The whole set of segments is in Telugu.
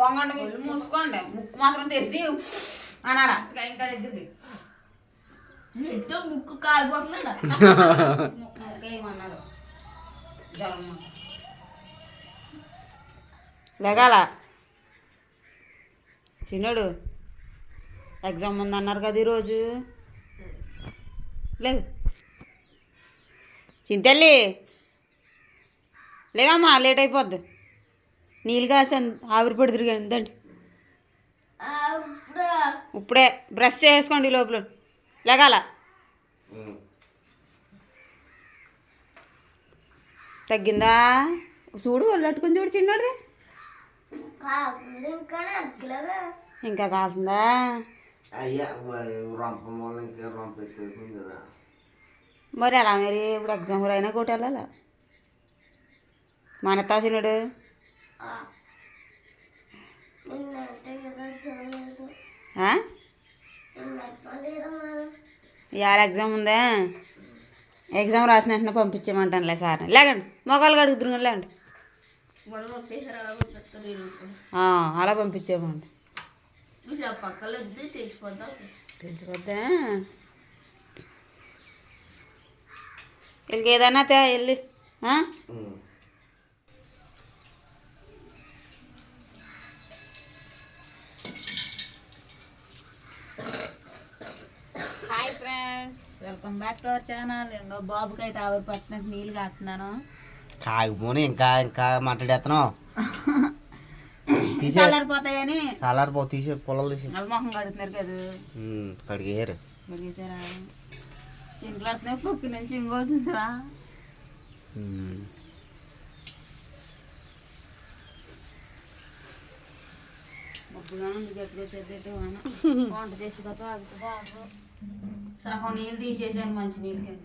వంగండి మీరు మూసుకోండి. ముక్కు మాత్రం తెరిచి అనాలా. ఇంకా దగ్గరికి ఎట్టో ముక్కు కాలిపోతున్నాడు? ముక్కు ఏమన్నారు జ్వరం లేగాల? చిన్నడు ఎగ్జామ్ ఉందన్నారు కదా ఈరోజు. లేదు చింతల్లి లేదమ్మా లేట్ అయిపోద్ది. నీళ్ళు కాసాను ఆవిరి పడి తిరిగాను దండి ఇప్పుడే? బ్రష్ చేసుకోండి లోపల. లేగాల. తగ్గిందా? చూడు ఒళ్ళట్టుకుని చూడు చిన్నది ఇంకా కదా. మరి అలా మరి ఇప్పుడు ఎగ్జామ్ అయినా కోటి వెళ్ళాలా మన తాసినాడు. ఇవాళ ఎగ్జామ్ ఉందా? ఎగ్జామ్ రాసిన వెంటనే పంపించేయమంటానులే సార్. లేకండి మొగాలు అడుగుతున్నా లేండి అలా పంపిస్తారు ఈ రూపాయలు ఆ, అలా పంపించేయమండి నువ్వు ఆ పక్కలో వద్దు తెచ్చిపోతావు తెలిసిపోద్దా వీళ్ళకి ఏదన్నా తే వెళ్ళి ఆ? Hi friends welcome back to our channel ఇంకా బాబుకి అయితే ఆవిరి పట్టినట్టు నీళ్ళు కాస్తున్నాను కాగిపోని ఇంకా ఇంకా మాట్లాడేస్తున్నావు చల్లారిపోతాయని చాలా పో తీసే పొలాలు తీసే. మొహం కడుగుతున్నారు కదా. కడిగేరు అడిగేసారా చింకలాడుతున్నాయి పక్కి నుంచి ఇంకో చూసా మబ్బుగా ఉంది వంట చేసి కొత్త ఆగుతుందా ఆగు. సగం నీళ్ళు తీసేసాను మంచి నీళ్ళు కానీ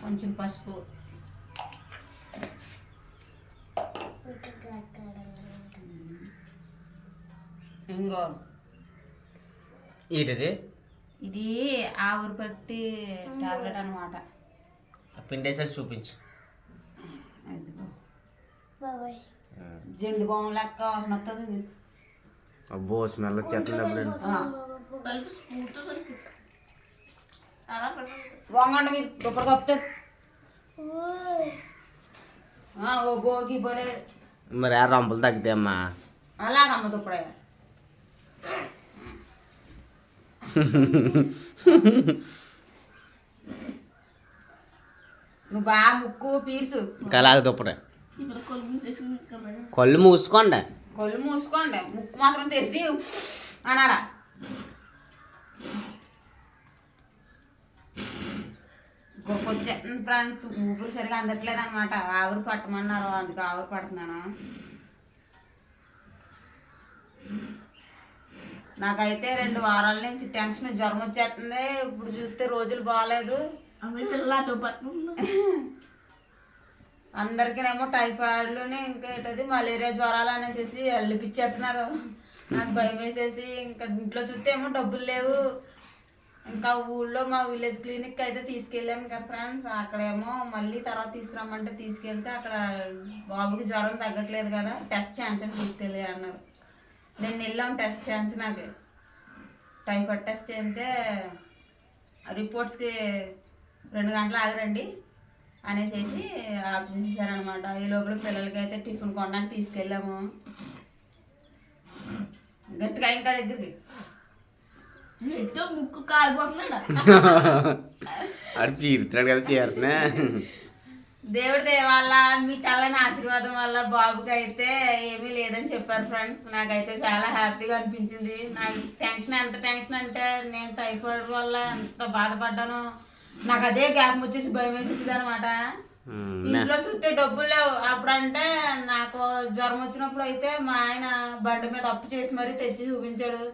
కొంచెం పసుపు. ఏంటిది? ఇది ఆవురు పట్టి టాబ్లెట్ అనమాట పిండేసాక చూపించు. జెండు బాము లెక్క వాసన వస్తుంది. అబ్బో స్మెల్ వచ్చేస్తుంది అప్పుడు వంగండి మీరు దుప్పటి కప్తే ఓ భోగి బలే మరి ఆ రొంపలు తగ్గితాయమ్మా అలాగమ్మ దుప్పడే నువ్వు బాగా ముక్కు పీర్సు. ఇంకా అలాగ కళ్ళు మూసుకోండి. కళ్ళు మూసుకోండి. ముక్కు మాత్రం తెరిచి అనాలా. వచ్చేస్తుంది ఫ్రెండ్స్ ఊపిరి సరిగా అందట్లేదు అనమాట ఆవిరి పట్టమన్నారు. అందుకు ఆవిరి పడుతున్నాను. నాకైతే రెండు వారాల నుంచి టెన్షన్ జ్వరం వచ్చేస్తుంది. ఇప్పుడు చూస్తే రోజులు బాగాలేదు అమ్మాయి అందరికీనేమో టైఫాయిడ్లోనే ఇంకా ఏంటది మలేరియా జ్వరాలు అనేసి వెళ్ళిపిచ్చేస్తున్నారు నాకు భయం వేసేసి ఇంకా ఇంట్లో చూస్తే ఏమో డబ్బులు లేవు. ఇంకా ఊళ్ళో మా విలేజ్ క్లినిక్ అయితే తీసుకెళ్ళాను కదా ఫ్రెండ్స్. అక్కడేమో మళ్ళీ తర్వాత తీసుకురమ్మంటే తీసుకెళ్తే అక్కడ బాబుకి జ్వరం తగ్గట్లేదు కదా టెస్ట్ చేయించండి తీసుకెళ్ళి అన్నారు. నేను వెళ్ళాం టెస్ట్ చేయించి నాకు టైఫాయిడ్ టెస్ట్ చేస్తే రిపోర్ట్స్కి రెండు గంటలు ఆగరండి అనేసి ఆఫ్ చేసేసారనమాట. ఈ లోపల పిల్లలకి అయితే టిఫిన్ కొనడానికి తీసుకెళ్ళాము. గట్టిగా ఇంకా దగ్గరికి. ఎట్టో ముక్కు కాలిపోతున్నాడు పీరుతున్నాడు కదా దేవుడి దయ వల్ల మీ చల్లని ఆశీర్వాదం వల్ల బాబుకి అయితే ఏమీ లేదని చెప్పారు ఫ్రెండ్స్. నాకైతే చాలా హ్యాపీగా అనిపించింది. నాకు టెన్షన్ ఎంత టెన్షన్ అంటే నేను టైఫాయిడ్ వల్ల ఎంత బాధపడ్డాను నాకు అదే గ్యాప్ వచ్చేసి భయం వేసేసింది అనమాట ఇంట్లో చూస్తే డబ్బులు లేవు. అప్పుడంటే నాకు జ్వరం వచ్చినప్పుడు అయితే మా ఆయన బండి మీద అప్పు చేసి మరీ తెచ్చి చూపించాడు.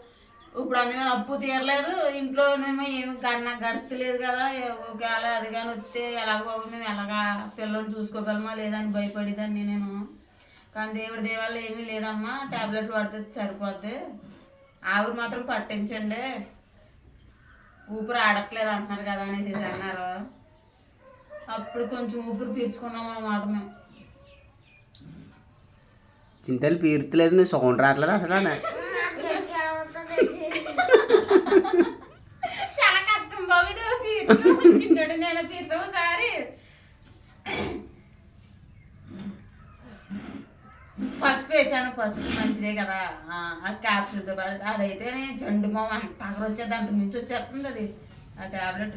ఇప్పుడు అన్ని మీద అప్పు తీరలేదు. ఇంట్లోనేమో ఏమి గన్న గడతలేదు కదా. ఒకవేళ అది కానీ వస్తే ఎలాగ బాబు మేము ఎలాగా పిల్లల్ని చూసుకోగలమా లేదని భయపడేదాన్ని నేను. కానీ దేవుడి దేవాళ్ళు ఏమీ లేదమ్మా. టాబ్లెట్ వాడితే సరిపోద్ది. ఆవిరి మాత్రం పట్టించండి. ఊపిరి ఆడట్లేదు అంటున్నారు కదా అనేసి అన్నారు. అప్పుడు కొంచెం ఊపిరి పీల్చుకున్నాం అన్నమాట మేము. చింతలు పీరుతలేదు నువ్వు సౌండ్ రావట్లేదు అసలు చాలా కష్టం బాబు ఇది. నేను పసుపు వేసాను పసుపు మంచిదే కదా. ఆ, ఆ క్యాప్సూల్తో పాటు అదైతే జండు మొమ్మ అంత అక్కడ వచ్చేది అంత మించి వచ్చేస్తుంది అది ఆ ట్యాబ్లెట్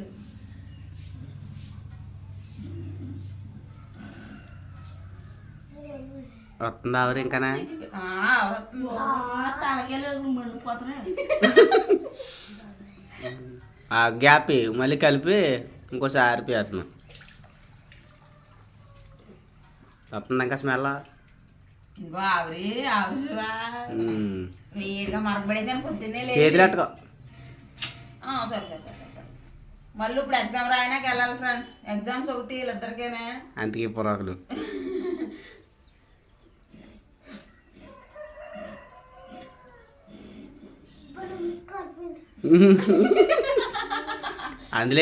వస్తుంది ఇంకానా? మండిపోతున్నాయి. ఆ గ్యాప్ మళ్ళీ కలిపి ఇంకోసారి పేస్తున్నాం వస్తుంది ఇంకా స్మెల్? ఇంకో ఆవిరి ఆవిరివా వేడిగా పొద్దున్నే. చేతులు సరే సరే మళ్ళీ ఇప్పుడు ఎగ్జామ్ రాయనాక వెళ్ళాలి ఫ్రెండ్స్. ఎగ్జామ్స్ ఒకటి వీళ్ళిద్దరికేనే. అందుకే పొరాకులు. అందులో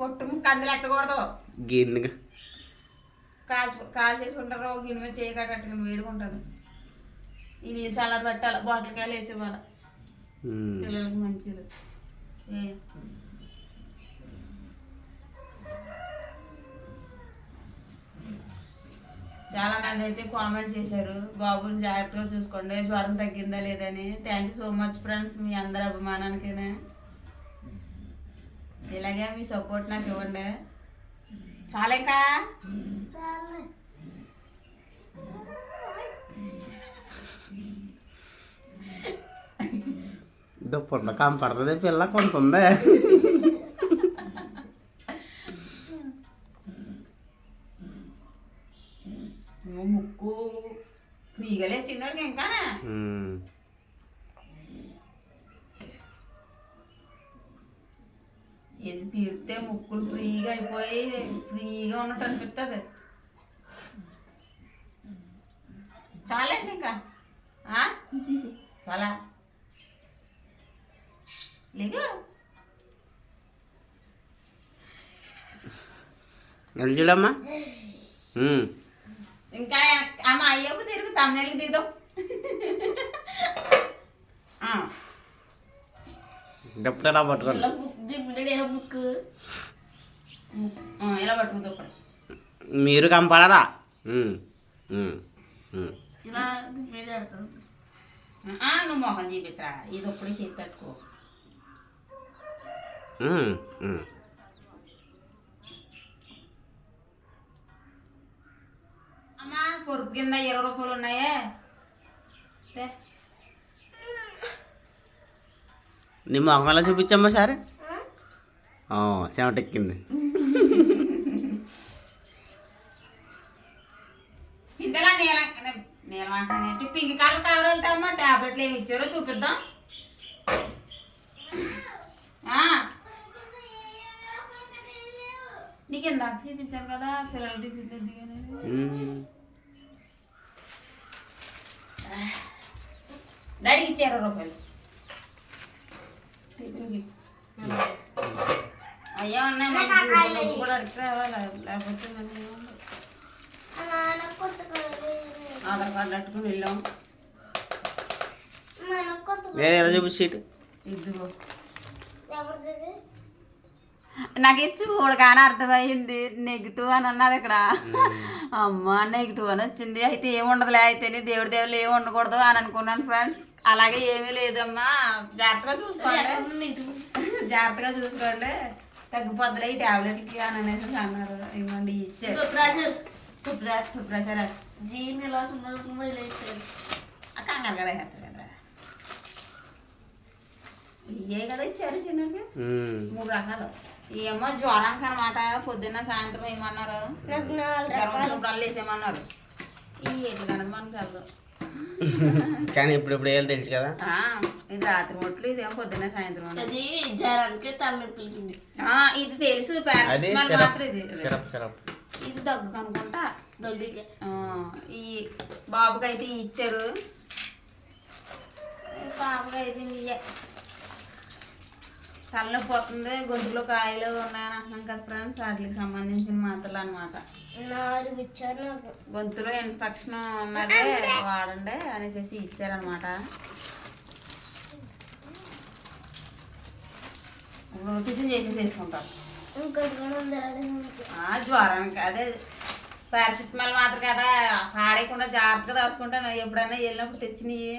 పొట్టు కందులు ఎట్టకూడదు. గిన్నెగా. కాల్ కాల్ చేసుకుంటారు గిన్నె మీద చేయి కట్టట్టుకుని వేడుకుంటారు ఈ నీళ్ళు చల్లారి పెట్టాలి బాటిల్కాయలు వేసి ఇవ్వాలి పిల్లలకి మంచిది. చాలా మంది అయితే కామెంట్స్ చేశారు బాబుని జాగ్రత్తగా చూసుకోండి జ్వరం తగ్గిందా లేదని thank you so much friends మీ అందరి అభిమానానికినే? ఇలాగే మీ సపోర్ట్ నాకు ఇవ్వండి. చాలా ఇంకా దుప్పట్లో కంపడుతుంది పిల్ల కొంత ఉందే. తీసి చాలా వెళ్ళి చూడమ్మా. ఇంకా అమ్మ అయ్యకు తిరుగు తమ్ముళ్ళకి దిగుదాం ఆ, దుప్పటి ఇలా పట్టుకోండి ముక్కు ఇలా పట్టుకుందాం ఇప్పుడు మీరు కంపడరా. ఇలా ఆ, నువ్వు మొఖం చూపించరా? ఇది ఒప్పుడే చేతి తట్టుకో. అమ్మా పొరుపు కింద ఇరవై రూపాయలు ఉన్నాయే. తే. నీ మొఖం ఎలా చూపించమ్మా సార్? చెమట ఎక్కింది చింతలా నీల నీలమంటే పింక్ కలర్ కవర్ వెళ్తామా టాబ్లెట్లు ఏమి ఇచ్చారో చూపిద్దాం. నీకు ఇందాక చూపించాను కదా పిల్లల ఉమ్. డాడీకి ఇచ్చి ఇరవై రూపాయలు టిఫిన్కి అయ్యా ఉన్నాయి కూడా అడిగి రావాలి లేకపోతే. ఆధార్ కార్డు అట్టుకుని వెళ్ళాం. లేదు ఎలా చూపించి ఇటు. ఇదిగో. నాకు ఇది చూడగానే అర్థమైంది. నెగిటివ్ అని అన్నారు ఇక్కడ. అమ్మ నెగిటివ్ అని వచ్చింది. అయితే ఏముండదులే అయితేనే దేవుడి దేవుళ్ళు ఏమి ఉండకూడదు అని అనుకున్నాను ఫ్రెండ్స్. అలాగే ఏమీ లేదమ్మా. జాగ్రత్తగా చూసుకోండి. జాగ్రత్తగా చూసుకోండి. తగ్గిపోద్దులే ఈ టాబ్లెట్కి అని అనేసి అన్నారు. ఇవ్వండి ఇచ్చారు. సున్నలు బయలుదేరు కంగారు కదా వేస్తారు కదా ఇవే కదా ఇచ్చారు చిన్నకి. మూడు రకాలు. ఏమో జ్వరానికి అనమాట పొద్దున్న సాయంత్రం ఏమన్నారు? జ్వరం వేసేయమన్నారు. కనుక మనకు తెలదు కానీ ఇప్పుడు ఇప్పుడు వేయాలి తెలుసు కదా. ఆ, ఇది రాత్రి మొట్లు ఇదేమో పొద్దున్న సాయంత్రం అది జ్వరానికి తలనొప్పిలికి ఆ, ఇది తెలుసు. పారాసిటమాల్ మాత్రం ఇది. Syrup syrup. ఇది దగ్గు కనుకుంటా దగ్గరికి ఆ, ఈ బాబుకి అయితే ఇచ్చారు అయిపోయింది ఇయ్యే. తలనొప్పి వస్తుంది గొంతులో కాయలు ఉన్నాయని అంటున్నాం కదా ఫ్రెండ్స్ వాటికి సంబంధించిన మాత్రలు అనమాట గొంతులో ఇన్ఫెక్షన్ ఉన్నదే వాడండి అనేసి ఇచ్చారనమాట ఇప్పుడు టిఫిన్ చేసేసి వేసుకుంటారు జ్వరానికి అదే పారాసిటమాల్ మాత్రం కదా పాడేయకుండా జాగ్రత్తగా రాసుకుంటాను. ఎప్పుడైనా వెళ్ళినప్పుడు తెచ్చినవి.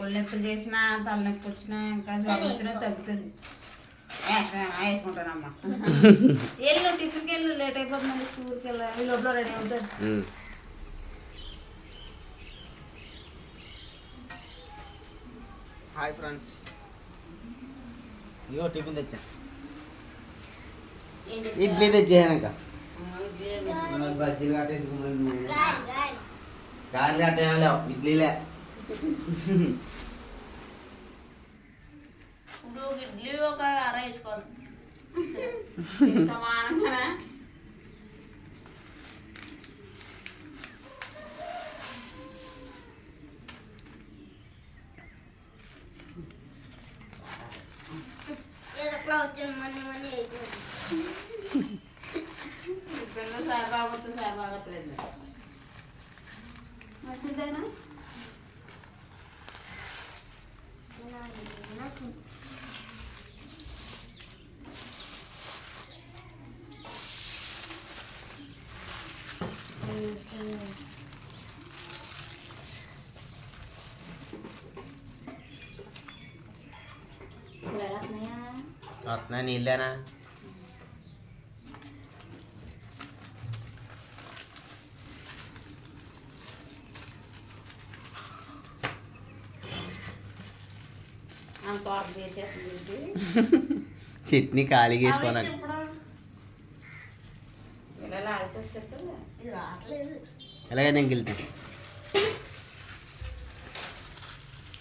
ఒళ్ళు నొప్పులు చేసినా తలనొప్పి వచ్చినా ఇంకా జ్వరం వచ్చినా తగ్గుతుంది. వేసుకుంటానమ్మా. వెళ్ళు టిఫిన్కి వెళ్ళు లేట్ అయిపోతుంది స్కూల్కి వెళ్ళాలి లోపల రెడీ అవుతుంది. Hi friends. ఇగో టిఫిన్ తెచ్చా. ఇడ్లీ తెచ్చేయనక బజ్జీలు గాలి. గాలి గట్ట ఏం లేవు ఇడ్లీలే. ఇప్పుడు ఇడ్లీ ఒక అర వేసుకోవాలి. సమానంగా ఏదో అట్లా వస్తున్నా నీళ్ళేనా అంత తోట చేసేస్తుంది చట్నీ ఖాళీగా అవి వేసుకోవాలి చెప్పడం ఇలా లాగితే చెప్తా ఇది రావట్లేదు ఎలాగే నేను గెలుతా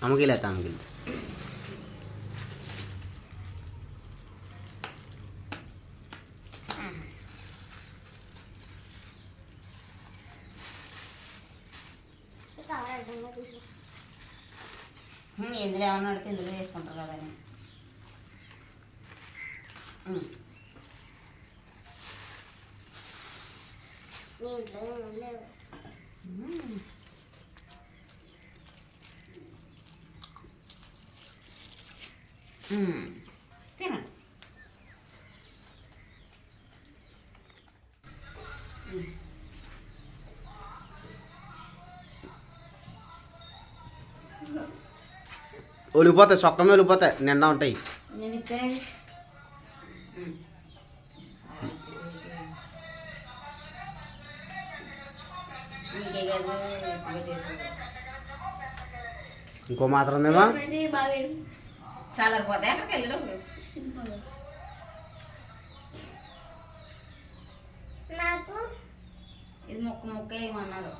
అమ్మకి వెళ్తా అమ్మకి వెళ్తా ఇందులో ఏమన్నా అడితే ఇందులో వేసుకుంటారు కదా ఒలిగిపోతాయి సొక్కమే ఒలిగిపోతాయి నిండా ఉంటాయి. ఇంకో మాత్రం ఉందేమా? అక్కడికి వెళ్ళడం. సింపుల్ నాకు ఇది ముక్క ముక్క వేయమన్నారు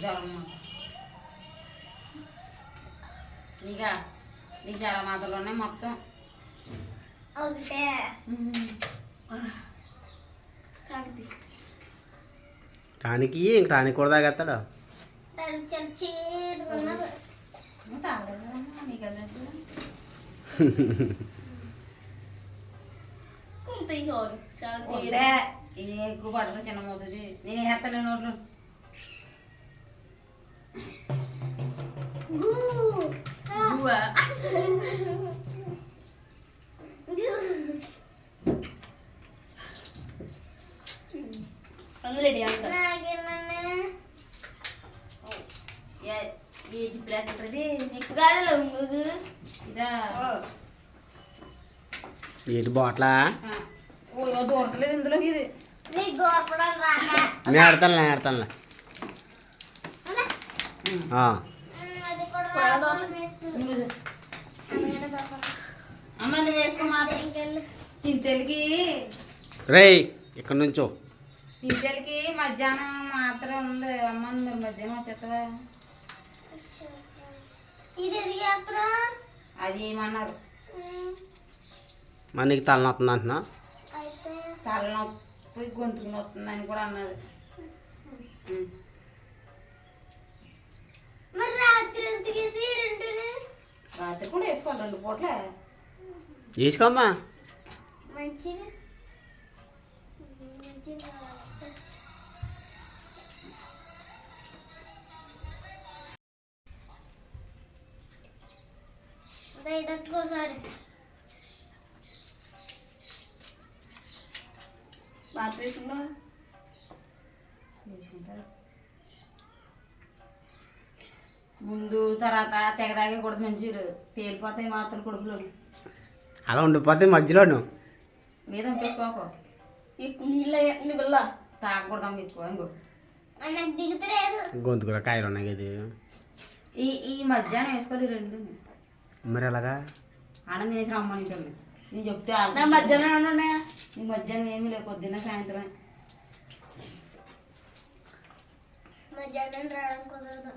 జ్వరం ముక్క. నీగా నీకు చాలా మాటలోనే మొత్తం. ఒకటే టానికి ఇంక టానికి కూడా తాగేస్తాడు? ఇది ఎక్కువ పడుతుంది చిన్న అవుతుంది నేను వేస్తాను నోట్లో. నాకేమన్నా ఏ- జిప్ లేకపోతే కాదు ఉండదు ఇదా ఏంటి బాట్లా దూరట్లేదు ఇందులోకి ఇది నీ గోపడం రాక నేను ఆడతాను నేను ఆడతానులే చింతలకి. రేయ్ ఇక్కడ నుంచో. చింతలకి మధ్యాహ్నం మాత్రం ఉంది. అమ్మ మీరు మధ్యాహ్నం వచ్చేస్తావా? అది ఏమన్నారు? ఉమ్, మరి నీకు తలనొస్తుంది అంటున్నా. అయితే తలనొప్పి గొంతుకు నొస్తుందని కూడా అన్నారు ఉం. మరి రాత్రి ఎందుకు వేసి రెండుని వేసుకోండి రెండు పూట్లే. వేసుకోమ్మా. మంచిగా. ఒకసారి. బాగా తీసుకున్నా వేసుకుంటారు ముందు తర్వాత తెగ తాగకూడదు మంచిగా తేలిపోతాయి మాత్రం కొడుకులు. అలా ఉండిపోతే మధ్యలోను. మీద పెట్టుకోకు ఎక్కువ. నీళ్ళు అయ్యింది పిల్ల తాగకూడదాం ఎక్కువ ఇంకో. దిగుతలేదు. గొంతు కూడా కాయలు ఉన్నాయి ఇది ఈ ఈ మధ్యాహ్నం వేసుకోవాలి రెండు. మరి అలాగా ఆనందం చేసి రమ్మని చెప్పండి. నేను చెప్తే. మధ్యాహ్నం ఉన్నాయా? ఈ మధ్యాహ్నం ఏమీ పొద్దున్న సాయంత్రం మధ్యాహ్నం రావడం కుదరదు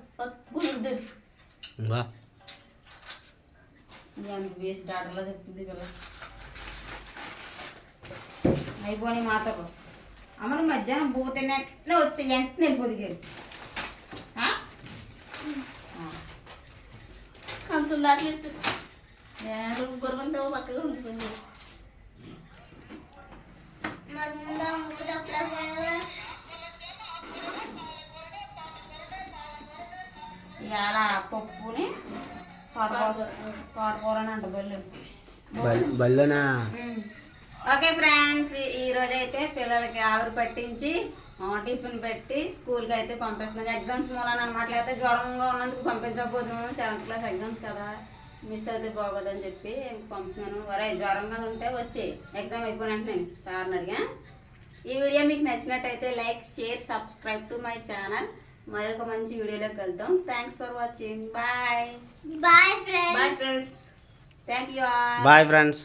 కుదురుతుంది వేసి డాక్టర్లా చెప్తుంది పిల్ల అయిపోయి మాటలు అమ్మ మధ్యాహ్నం పోతే వెంటనే వచ్చి వెంటనే వెళ్ళిపోతుంది కంచం దాట్లేదు కొరుకుంటావు పక్కగా ఉండిపోయింది మరి ముందు ఇవాళ పప్పుని తోటకూర తోటకూర అని అంట బల్లు. బల్- బల్లోనా? ఓకే ఫ్రెండ్స్ ఈ రోజు అయితే పిల్లలకి ఆవిరి పట్టించి టిఫిన్ పెట్టి స్కూల్కి అయితే పంపిస్తున్నాను ఎగ్జామ్స్ మూలాన అనమాట అయితే జ్వరంగా ఉన్నందుకు పంపించకపోతున్నాను సెవెంత్ క్లాస్ ఎగ్జామ్స్ కదా మిస్ అయితే బాగోదని చెప్పి పంపుతున్నాను. వరే జ్వరంగా ఉంటే వచ్చి ఎగ్జామ్ అయిపోయినట్టు నేను సార్ని అడిగా. ఈ వీడియో మీకు నచ్చినట్టయితే like share subscribe to my channel. మరొక మంచి వీడియోలోకి వెళ్తాం thanks for watching bye bye friends bye friends thank you all bye friends